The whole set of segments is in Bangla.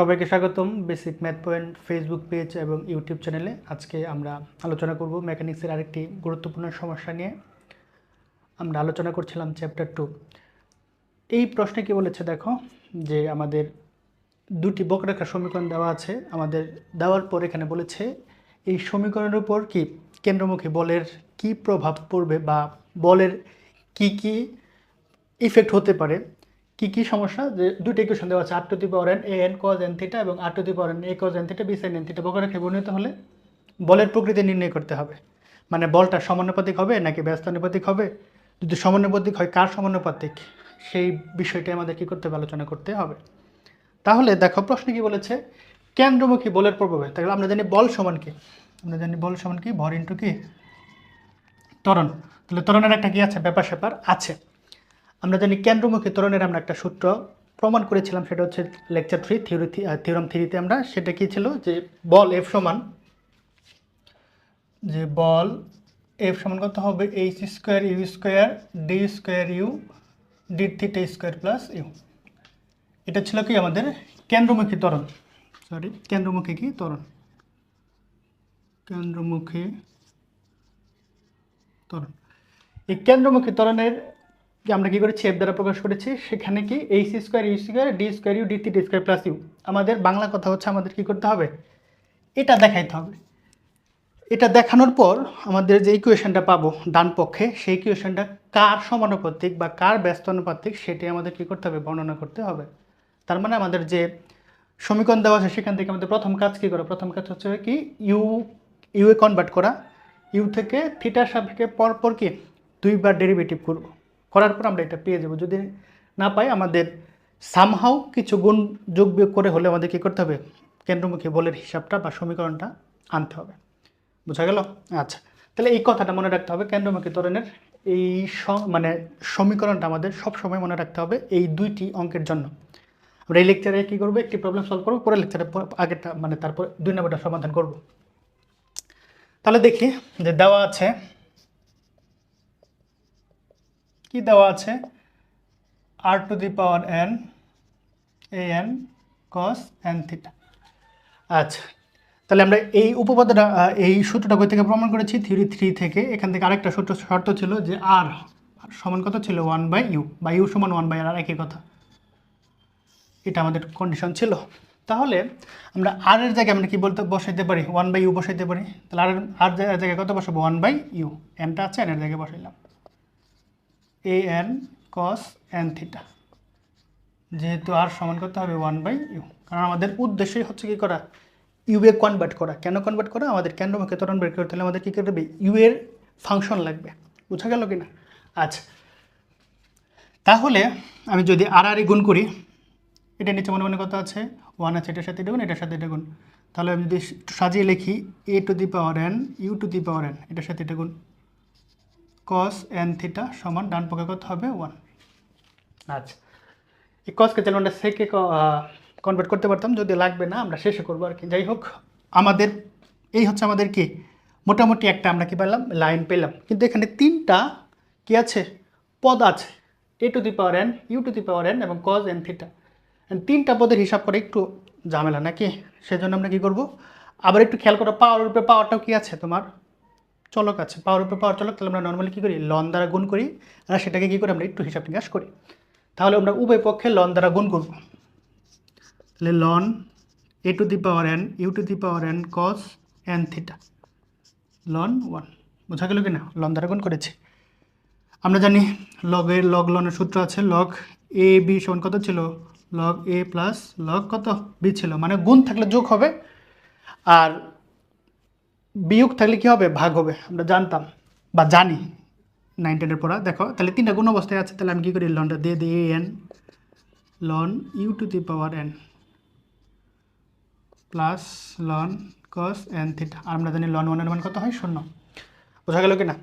সবাইকে স্বাগতম। Basic math point Facebook page এবং ইউটিউব চ্যানেলে আজকে আমরা আলোচনা করব মেকানিক্সের আরেকটি গুরুত্বপূর্ণ সমস্যা নিয়ে। আমরা আলোচনা করছিলাম চ্যাপ্টার টু এই প্রশ্নে কি বলেছে দেখো যে আমাদের দুটি বক্রাকার সমীকরণ দেওয়া আছে। আমাদের দেওয়ার পর এখানে বলেছে এই সমীকরণের উপর কি কেন্দ্রমুখী বলের কি প্রভাব পড়বে বা বলের কি কি ইফেক্ট হতে পারে? কি কি সমস্যা? যে দুটো ইকুয়েশন দেওয়া আছে R to the power N A N cos N theta এবং R to the power N A cos N theta B sine N theta বক্ররেখায় বর্ণিত হলে বলের প্রকৃতি নির্ণয় করতে হবে। মানে বলটা সমানুপাতিক হবে নাকি ব্যস্তানুপাতিক হবে? যদি সমানুপাতিক হয়, কার সমানুপাতিক? সেই বিষয়টাই আমাদের কী করতে হবে, আলোচনা করতে হবে। তাহলে দেখো, প্রশ্ন কি বলেছে? কেন্দ্রমুখী বলের প্রভাবে, তাহলে আমরা জানি বল সমান কি? আমরা জানি বল সমান কি? ভর ইন্টু কি? ত্বরণ। তাহলে ত্বরণের একটা কি আছে? ব্যাপার স্যাপার আছে। আমরা জানি কেন্দ্রমুখী ত্বরণের আমরা একটা সূত্র প্রমাণ করেছিলাম, সেটা হচ্ছে লেকচার থ্রি, থিওরি থিওরাম থ্রিতে আমরা, সেটা কী ছিল? যে বল এফ সমান, যে বল এফ সমান কত হবে? H square U square, D square U, D theta square plus U. এটা ছিল কি আমাদের কেন্দ্রমুখী ত্বরণ? সরি কেন্দ্রমুখী কি ত্বরণ? কেন্দ্রমুখী ত্বরণ। এই কেন্দ্রমুখী ত্বরণের যে আমরা কী করেছি এফ দ্বারা প্রকাশ করেছি? সেখানে কি H square U square D square U D three square plus U আমাদের বাংলা কথা হচ্ছে আমাদের কী করতে হবে? এটা দেখাইতে হবে। এটা দেখানোর পর আমাদের যে ইকুয়েশনটা পাবো ডান পক্ষে, সেই ইকুয়েশনটা কার সমানুপাতিক বা কার ব্যস্ত অনুপাতিক সেটি আমাদের কী করতে হবে? বর্ণনা করতে হবে। তার মানে আমাদের যে সমীকরণ দেওয়া আছে, সেখান থেকে আমাদের প্রথম কাজ কী করা? প্রথম কাজ হচ্ছে কি ইউ ইউ এ কনভার্ট করা। ইউ থেকে থিটার সাপেক্ষে পরপর কি? দুইবার ডেরিভেটিভ করব। করার পর আমরা এটা পেয়ে যাব। যদি না পাই আমাদের সামহাও কিছু গুণ যোগ বিয়োগ করে হলে আমাদের কী করতে হবে? কেন্দ্রমুখী বলের হিসাবটা বা সমীকরণটা আনতে হবে। বোঝা গেল? আচ্ছা তাহলে এই কথাটা মনে রাখতে হবে, কেন্দ্রমুখী ত্বরণের এই মানে সমীকরণটা আমাদের সব সময় মনে রাখতে হবে এই দুইটি অঙ্কের জন্য। আমরা এই লেকচারে কী করব? একটি প্রবলেম সলভ করব পরে লেকচারে আগেরটা মানে তারপর দুই নম্বরটা সমাধান করব। তাহলে দেখি যে দেওয়া আছে কি দেওয়া আছে? R to the power N A N cos N theta আচ্ছা তাহলে আমরা এই উপপাদ্যটা এই সূত্রটা কই থেকে প্রমাণ করেছি? থিওরি থ্রি থেকে। এখান থেকে আরেকটা সূত্র শর্ত ছিল যে আর সমান কত ছিল? ওয়ান বাই ইউ বা ইউ সমান ওয়ান বাই আর একই কথা। এটা আমাদের কন্ডিশন ছিল। তাহলে আমরা আর এর জায়গায় আমরা কি বলতে, বসাইতে পারি? ওয়ান বাই ইউ বসাইতে পারি। তাহলে আর আর জায়গায় কত বসাবো? ওয়ান বাই ইউ এনটা আছে এনের জায়গায় বসাইলাম। A N cos N theta যেহেতু আর সমান করতে হবে ওয়ান বাই ইউ কারণ আমাদের উদ্দেশ্যই হচ্ছে কি করা? ইউ এ কনভার্ট করা। কেন কনভার্ট করা? আমাদের কেন্দ্রমুখী ত্বরণ বের করতে হলে আমাদের কী করতে হবে? ইউ এর ফাংশন লাগবে। বোঝা গেল কি না আচ্ছা। তাহলে আমি যদি আর আর গুণ করি, এটা নিচে মনে মনে কত আছে? ওয়ান আছে, এটার সাথে গুণ, এটার সাথে গুণ। তাহলে আমি যদি সাজিয়ে লিখি A to the power N U to the power N এটার সাথে গুণ। কস এন থিটা সমান ডান পক্ষে কত হবে? ওয়ান আচ্ছা। এই কসকে আমরা সেকে কনভার্ট করতে পারতাম, যদি লাগবে না, আমরা শেষে করব আর কি। যাই হোক, আমাদের, এই হচ্ছে আমাদের কি? মোটামুটি একটা আমরা কি পেলাম? লাইন পেলাম। কিন্তু এখানে তিনটা কি আছে? পদ আছে। A to the power N U to the power N এবং কজ এন থিটা তিনটা পদের হিসাব করে একটু ঝামেলা নাকি? সেজন্য আমরা কি করব? আবার একটু খেয়াল করো পাওয়ার উপরে পাওয়ারটাও কি আছে তোমার? চলক আছে পাওয়ার উপরে পাওয়ার চলক, তাহলে আমরা নর্মালি কী করি? লন দ্বারা গুণ করি, আর সেটাকে কী করি? আমরা একটু হিসাব নিকাশ করি। তাহলে আমরা উভয় পক্ষে লন দ্বারা গুণ করব। তাহলে ln A to the power N U to the power N cos N theta ln one বোঝা গেল কি না লন দ্বারা গুণ করেছি। আমরা জানি লগের লগ লনের সূত্র আছে লগ এ বি সমান কত ছিল? লগ এ প্লাস লগ কত? বি ছিল। মানে গুণ থাকলে যোগ হবে। আর বিয়োগ থাকলে কি হবে? ভাগ হবে, আমরা জানতাম বা জানি। নাইন টেনের পড়া, দেখো, তাহলে তিনটা গুণ অবস্থায় আছে, তাহলে আমি কী করি? লনটা দিয়ে দিই N ln U to the power N plus ln cos N theta আর আমরা জানি লন ওয়ানের মান কত হয়? শূন্য। বোঝা গেল কি না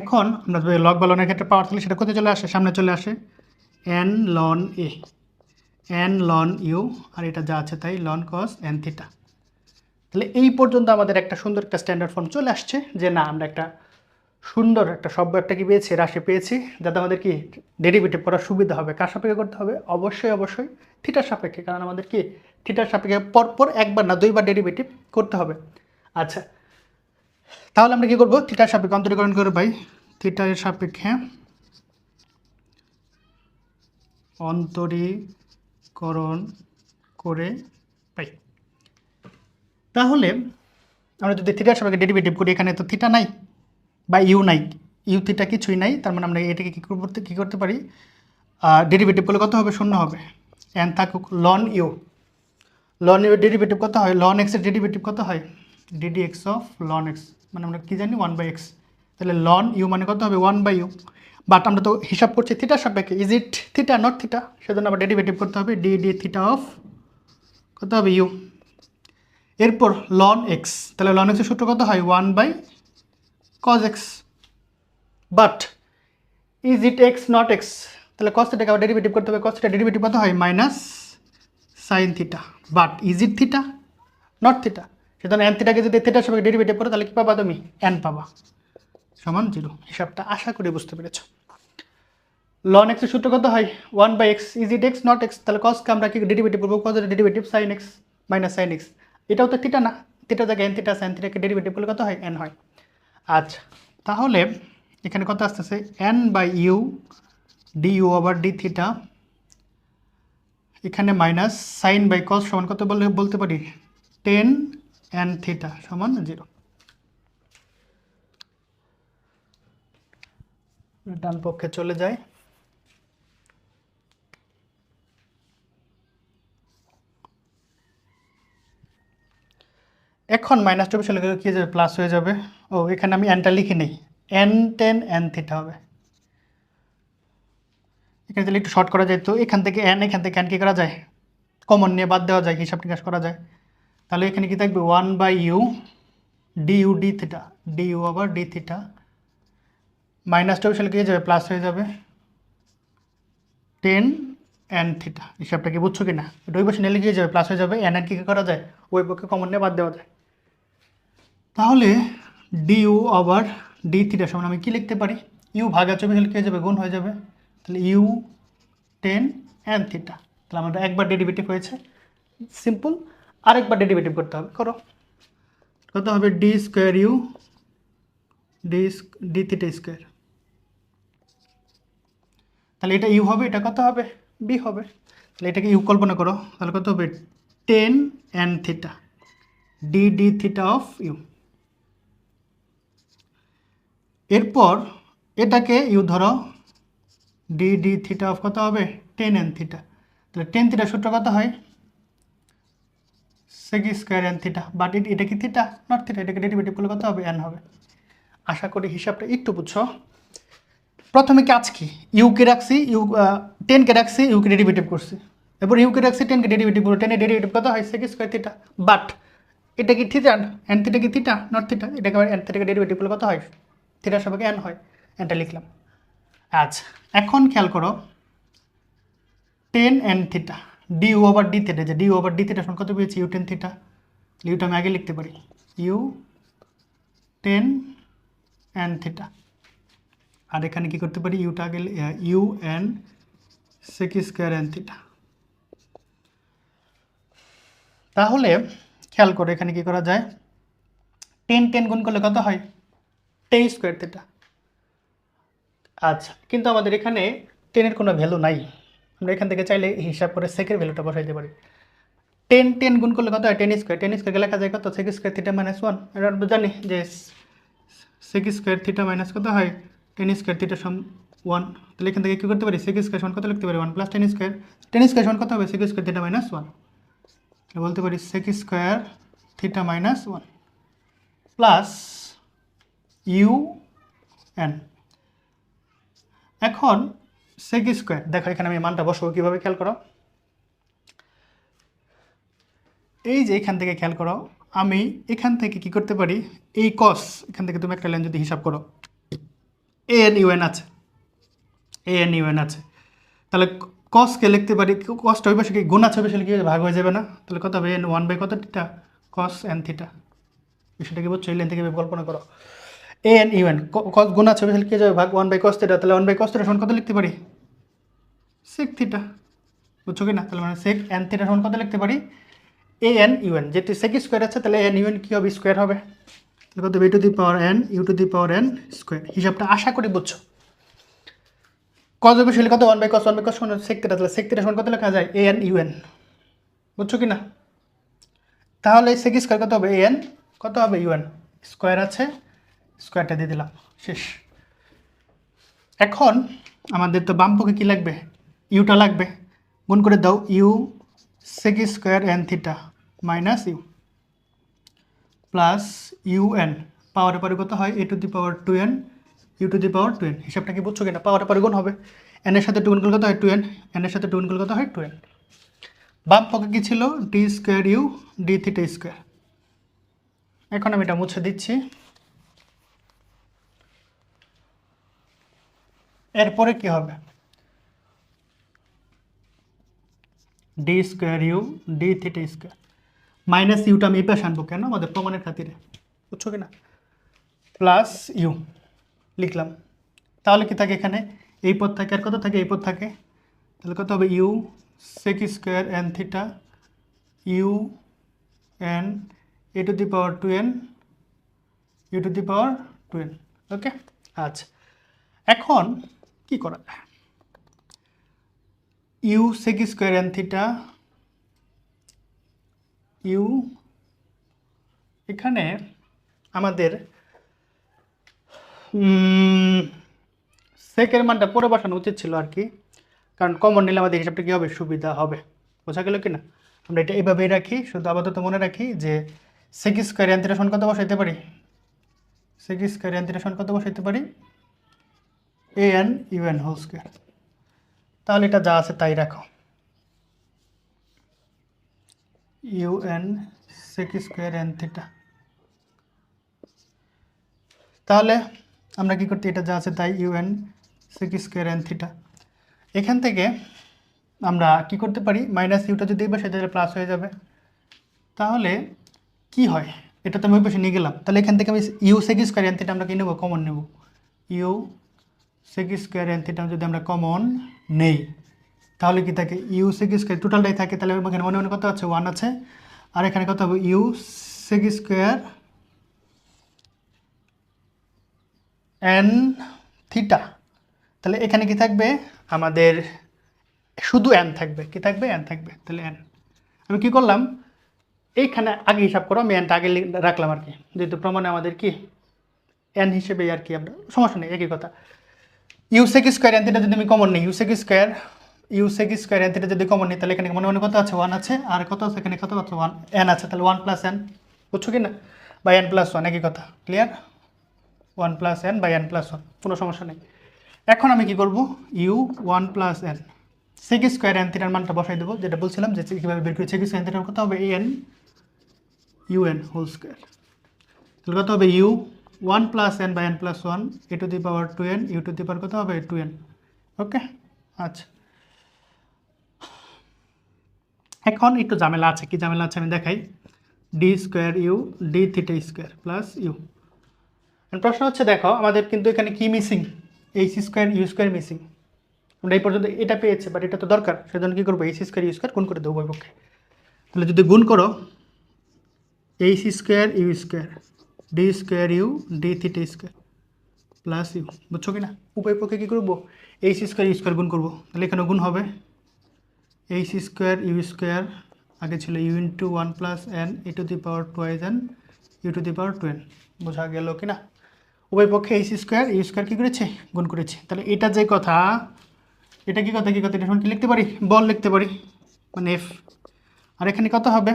এখন আমরা যদি লগ বা লনের ক্ষেত্রে পাওয়ার থাকলে সেটা কোথায় চলে আসে? সামনে চলে আসে N ln A N ln U আর এটা যা আছে তাই লন কস এন থিটা তাহলে এই পর্যন্ত আমাদের একটা সুন্দর একটা স্ট্যান্ডার্ড ফর্ম চলে আসছে যে না, আমরা একটা সুন্দর একটা শব্দ একটা কি পেয়েছি, রাশি পেয়েছি, যাতে আমাদের কি ডেরিভেটিভ করার সুবিধা হবে, কার সাপেক্ষে করতে হবে? অবশ্যই অবশ্যই থিটার সাপেক্ষে, কারণ আমাদের কি থিটার সাপেক্ষে পরপর একবার না, দুইবার ডেরিভেটিভ করতে হবে। আচ্ছা তাহলে আমরা কি করব? থিটার সাপেক্ষে অন্তরীকরণ করে পাই থিটার সাপেক্ষে অন্তরীকরণ করে তাহলে আমরা যদি থিটার সবাইকে ডেরিভেটিভ করি, এখানে তো থিটা নাই বা ইউ নাই। ইউ থিটা কিছুই নাই, তার মানে আমরা এটাকে কী করতে কী করতে পারি? ডেরিভেটিভ করলে কত হবে? শূন্য হবে। এন থাকুক ln u ln u derivative কত হয়? লন এক্সের ডেরিভেটিভ কত হয়? D d x of ln x মানে আমরা কী জানি? ওয়ান বাই এক্স তাহলে লন ইউ মানে কত হবে? ওয়ান বাই ইউ বাট আমরা তো হিসাব করছি থিটার সাপেক্ষে। Is it theta not theta সেজন্য আবার ডেরিভেটিভ করতে হবে। ডি ডি থিটা অফ কত হবে? ইউ এরপর লন এক্স তাহলে লন এক্সের সূত্র কত হয়? One by cos X but is it X not X তাহলে কস থিটাকে আবার ডেরিভেটিভ করতে হবে। কস থিটা ডেরিভেটিভ কত হয়? Minus sine theta but is it theta not theta সেজন্য অ্যান থিটাকে যদি থিটার সঙ্গে ডেরিভেটিভ করো, তাহলে কী পাবা তুমি? এন পাবা। সমান জিরো হিসাবটা আশা করি বুঝতে পেরেছ। লন এক্সের সূত্র কত হয়? One by X is it X not X তাহলে কসকে আমরা কি ডেরিভেটিভ করব? Cos derivative sine X minus sine X এটাও তো থিটা না থিটা জায়গায় এন থিটা সাইন থিটাকে ডেরিভেটিভ করলে কত হয়? এন হয়। আচ্ছা তাহলে এখানে কত আসতেছে? N by U D U আবার ডি থিটা এখানে মাইনাস সাইন বাই কস সমান কত বলে, বলতে পারি? টেন এন থিটা সমান জিরো ডান পক্ষে চলে যায়। এখন মাইনাস চব্বিশ হলে কী যাবে? প্লাস হয়ে যাবে। ও, এখানে আমি এনটা লিখি নেই। এন টেন এন থিটা হবে। এখানে তাহলে একটু শর্ট করা যায় তো? এখান থেকে এন এখান থেকে এন কী করা যায়? কমন নিয়ে বাদ দেওয়া যায়, হিসাব নিকাশ করা যায়। তাহলে এখানে কি থাকবে? One by U D U D theta D U আবার ডি থিটা মাইনাস চব্বিশ হলে কি যাবে? প্লাস হয়ে যাবে। টেন এন থিটা হিসাবটা কি বুঝছ কি না ওই পাশে নিলে কি যাবে? প্লাস হয়ে যাবে। এন এন কী করা যায়? ওই পক্ষে কমন নিয়ে বাদ দেওয়া যায়। তাহলে ডি ইউ আবার ডি থিটা সমান আমি কী লিখতে পারি? ইউ ভাগা চব্বিশ হলে কী হয়ে যাবে? গুণ হয়ে যাবে। তাহলে ইউ টেন এন থিটা তাহলে আমাদের একবার ডেরিভেটিভ হয়েছে। সিম্পল আরেকবার ডেরিভেটিভ করতে হবে। করো। কত হবে D square U D D theta square তাহলে এটা ইউ হবে, এটা কত হবে? বি হবে। তাহলে এটাকে ইউ কল্পনা করো। তাহলে কত হবে? Tan N theta D D theta of U এরপর এটাকে ইউ ধরো ডি ডি থিটা অফ কত হবে? টেন এন থিটা তাহলে টেন থিটা সূত্র কত হয়? Sec square N theta but it এটা কি থিটা নট থিটা এটাকে ডেরিভেটিভ করলে কত হবে? এন হবে। আশা করি হিসাবটা একটু বুঝছ। প্রথমে কাজ কি? ইউকে রাখছি ইউ টেনকে রাখছি ইউকে ডেরিভেটিভ করছি। এরপর ইউকে রাখছি টেনকে ডেরিভেটিভ করব। টেনের ডেরিভেটিভ কত হয়? সেক স্কোয়ার থিটা বাট এটা কি থিটা এন থিটা কি থিটা নট থিটা এটাকে এন থিটাকে ডেরিভেটিভ করলে কত হয়? থিটার সবাইকে এন হয় এনটা লিখলাম। আচ্ছা এখন খেয়াল করো tan N theta D U over D theta যে ডি ওভার ডি থিটা কত পেয়েছি? ইউ টেন থিটা ইউটা আমি আগে লিখতে পারি। ইউ টেন এন থিটা আর এখানে কি করতে পারি? ইউটা আগে U N sec square N theta তাহলে, খেয়াল করে এখানে কি করা যায়? টেন টেন গুণ করলে কত হয়? টেন স্কোয়ার থিটা আচ্ছা কিন্তু আমাদের এখানে টেনের কোনো ভ্যালু নাই। আমরা এখান থেকে চাইলে হিসাব করে সেকের ভ্যালুটা বসাইতে পারি। টেন টেন গুণ করলে কত হয়? টেন স্কোয়ার টেন স্কোয়ারকে লেখা যায় কত? Sec square theta minus one এটা আমরা জানি যে সেক স্কোয়ার থিটা মাইনাস কত হয়? টেন স্কোয়ার থিটা সম ওয়ান তাহলে এখান থেকে কী করতে পারি? সেক স্কোয়ার সমান কত লিখতে পারি? One plus tan square tan square সমান কত হবে? Sec square theta minus one বলতে পারি sec square theta minus one plus U N. এখন সেক স্কোয়ার দেখো এখানে আমি মানটা বসবো কীভাবে খেয়াল করো। এই যে এখান থেকে খেয়াল করো, আমি এখান থেকে কি করতে পারি? এই কস এখান থেকে তুমি একটা লাইন যদি হিসাব করো। এ এন ইউএন আছে। এ এন ইউএন আছে। তাহলে কসকে লিখতে পারি কসটা ওই কি গুণ আছে, ওই কি ভাগ হয়ে যাবে না? তাহলে কত হবে? এন ওয়ান বাই কত? থিটা কস এন থিটা বিষয়টা বুঝছ? এই লাইন থেকে কল্পনা করো। এ এন ইউ এন গুণ আছে তাহলে কি যাবে, ভাগ ওয়ান বাই কস থিটা তাহলে ওয়ান বাই কস থিটা সমান কত লিখতে পারি? সেক থিটা বুঝছ কি না তাহলে মানে সেক এন থিটা সমান কত লিখতে পারি? এ এন ইউ এন যেহেতু সেক স্কোয়ার আছে, তাহলে এন ইউ এন কী হবে? স্কোয়ার হবে। তাহলে কত b to the power n u to the power n square হিসাবটা আশা করি বুঝছ। কত বেশি হলে কত? One by cos one by cos সমান সেক থিটা তাহলে সেক থিটা সমান কত লেখা যায়? এ এন ইউ এন বুঝছ কি না তাহলে সেক স্কোয়ার কত হবে? এ এন কত হবে? ইউ এন স্কোয়ার আছে। স্কোয়ারটা দিয়ে দিলাম, শেষ। এখন আমাদের তো বাম পক্ষে কী লাগবে? ইউটা লাগবে। গুণ করে দাও u sec square n theta minus u plus u n পাওয়ারের পরে কত হয় a to the power two n u to the power two n হিসাবটা কি বুঝছ কিনা? পাওয়ারের পরে গুণ হবে। এন এর সাথে টু এন কত হয়? টু এন এন এর সাথে টু এন কত হয়? টু এন বাম পক্ষে কী ছিল? D square u d theta square এখন আমি এটা মুছে দিচ্ছি। এরপরে কি হবে? D square u d theta square minus Yuta আমি এই আনব কেন? আমাদের প্রমাণের খাতিরে। বুঝছ কি না প্লাস ইউ লিখলাম। তাহলে কি থাকে এখানে? এই পদ থাকে আর কত থাকে? এই পদ থাকে। তাহলে কত হবে? U sec square n theta u n a to the power two n u to the power two n okay আচ্ছা। এখন কি করা যায়? U sec square n theta u এখানে আমাদের সেকের মানটা পরে বসানো উচিত ছিল আর কি। কারণ কমন নিলে আমাদের হিসাবটা কী হবে? সুবিধা হবে। বোঝা গেল কি না আমরা এটা এইভাবেই রাখি, শুধু আপাতত মনে রাখি যে সেক স্কোয়ার এন থিটা সমান কত বসাইতে পারি? সেক স্কোয়ার এন থিটা সমান কত বসাইতে পারি? A n u n whole square তাহলে এটা যা আছে তাই রাখো। U n sec square n theta তাহলে আমরা কি করতে, এটা যা আছে তাই u n sec square n theta এখান থেকে আমরা কি করতে পারি? মাইনাস ইউটা যদি বা সেটা প্লাস হয়ে যাবে। তাহলে কি হয়? এটা তো আমি পাশে নিয়ে গেলাম। তাহলে এখান থেকে আমি u sec square n theta আমরা কি নেব? কমন নেব। U sec square n theta যদি আমরা কমন নেই, তাহলে কি থাকে? ইউ সেক স্কোয়ার টোটালটাই থাকে, তাহলে এখানে মনে মনে কত আছে? ওয়ান আছে। আর এখানে কত হবে? U sec square n theta তাহলে এখানে কি থাকবে? আমাদের শুধু এন থাকবে। কি থাকবে? এন থাকবে। তাহলে এন আমি কি করলাম? এইখানে আগে হিসাব করো, আমি এনটা আগে রাখলাম আর কি। যেহেতু প্রমাণে আমাদের কি? এন হিসেবে আর কি আমরা সমস্যা নেই, একই কথা। ইউসেক স্কোয়ার এন থিটা যদি আমি কমন নিই, u sec square u sec square n theta যদি কমন নিই, তাহলে এখানে মনে মনে কত আছে? ওয়ান আছে। আর কত আছে? এখানে কত আছে ওয়ান এন আছে। তাহলে ওয়ান প্লাস এন বুঝছ কি না? বা এন প্লাস ওয়ান একই কথা। Clear one plus n by n plus one কোনো সমস্যা নেই। এখন আমি কি করব? U one plus n sec square n থিটার মানটা বসাই দেবো, যেটা বলছিলাম যে কীভাবে বের করি সেক স্কোয়ার থিটার কত হবে? N u n whole square তাহলে কত হবে? U one plus n by n plus one a to the power two n u to the power কত হবে? টু এন ওকে আচ্ছা। এখন একটু ঝামেলা আছে, কি ঝামেলা আছে আমি দেখাই। D square u d theta square plus u প্রশ্ন হচ্ছে, দেখো, আমাদের কিন্তু এখানে কি missing h square u square missing আমরা এই পর্যন্ত এটা পেয়েছে বাট এটা তো দরকার। সেজন্য কী করব? এইচ স্কোয়ার ইউ স্কোয়ার গুণ করে দেবো পক্ষে। তাহলে যদি গুণ করো h square u square d square u d theta square plus u বুঝছ কি না উভয় পক্ষে কী করব? এইচ স্কোয়ার ইউ স্কোয়ার গুণ করব। তাহলে এখানে গুণ হবে। এইচ স্কোয়ার ইউ স্কোয়ার আগে ছিল u into one plus n a to the power twice n u to the power two n বোঝা গেল কি না উভয় পক্ষে এইচ স্কোয়ার ইউ স্কোয়ার কী করেছে? গুণ করেছে। তাহলে এটা যে কথা, এটা কি কথা কি কথা? এটা কি লিখতে পারি? বল লিখতে পারি। মানে এফ আর এখানে কত হবে?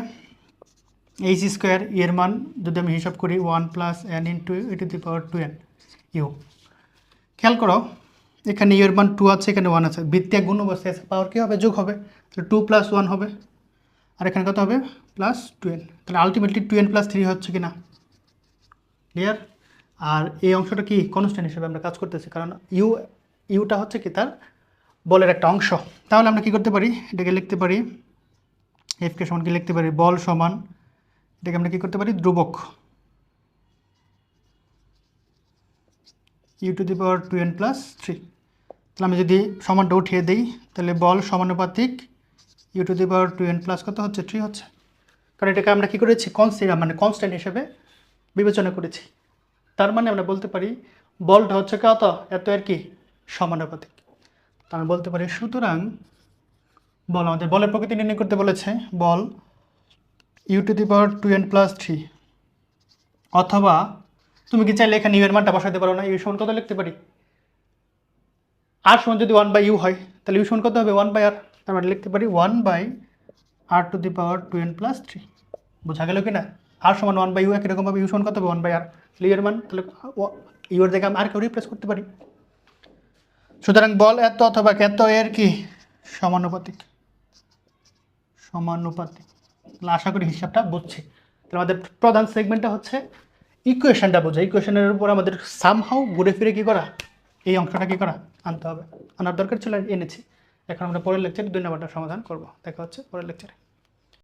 এইচ স্কোয়ার এর মান যদি আমি হিসাব করি one plus n into a to the power two n u খেয়াল করো, এখানে ইউ এর মান টু আছে, এখানে ওয়ান আছে। বৃত্তিয়া গুণ অবস্থায় আছে পাওয়ার কী হবে? যোগ হবে। তাহলে টু প্লাস ওয়ান হবে। আর এখানে কত হবে? প্লাস টু এন তাহলে ultimately two n plus three হচ্ছে কি না ক্লিয়ার আর এই অংশটা কি? কনস্ট্যান্ট হিসেবে আমরা কাজ করতেছি। কারণ ইউ ইউটা হচ্ছে কি? তার বলের একটা অংশ। তাহলে আমরা কি করতে পারি? এটাকে লিখতে পারি এফকে সমান কি লিখতে পারি? বল সমান এটাকে আমরা কি করতে পারি? ধ্রুবক। U to the power two n plus three তাহলে আমি যদি সমানটা উঠিয়ে দিই, তাহলে বল সমানুপাতিক u to the power two n plus কত হচ্ছে? থ্রি হচ্ছে। কারণ এটাকে আমরা কী করেছি? কনস্ট্যান্ট মানে কনস্ট্যান্ট হিসেবে বিবেচনা করেছি। তার মানে আমরা বলতে পারি, বলটা হচ্ছে কত? এত আর কি? সমানুপাতিক। তা আমরা বলতে পারি, সুতরাং বল আমাদের বলের প্রকৃতি নির্ণয় করতে বলেছে। বল u to the power two n plus three অথবা তুমি কি চাইলে এখানে ইউ এর মানটা বসাতে পারো না ইউ সমান কত লিখতে পারি? আর সমান যদি ওয়ান বাই ইউ হয়, তাহলে ইউ সমান কত হবে? ওয়ান বাই আর তার মানে লিখতে পারি one by r to the power two n plus three বোঝা গেল কি না আর সমান ওয়ান বাই ইউ একই রকমভাবে ইউ সমান কত হবে? ওয়ান বাই আর তাহলে ইউ এর মান, তাহলে ইউ এর জায়গায় আমি আর কেউ রিপ্লেস করতে পারি। সুতরাং বল এত অথবা এত এর কি? সমানুপাতিক। সমানুপাতিক। আশা করি হিসাবটা বুঝছি। তাহলে আমাদের প্রধান সেগমেন্টটা হচ্ছে ইকুয়েশনটা বোঝা। ইকুয়েশনের উপর আমাদের সামহাও ঘুরে ফিরে কী করা? এই অংশটা কী করা? আনতে হবে। আনার দরকার ছিল, এনেছি। এখন আমরা পরের লেকচারে দুই নম্বরটা সমাধান করব। দেখা হচ্ছে পরের লেকচারে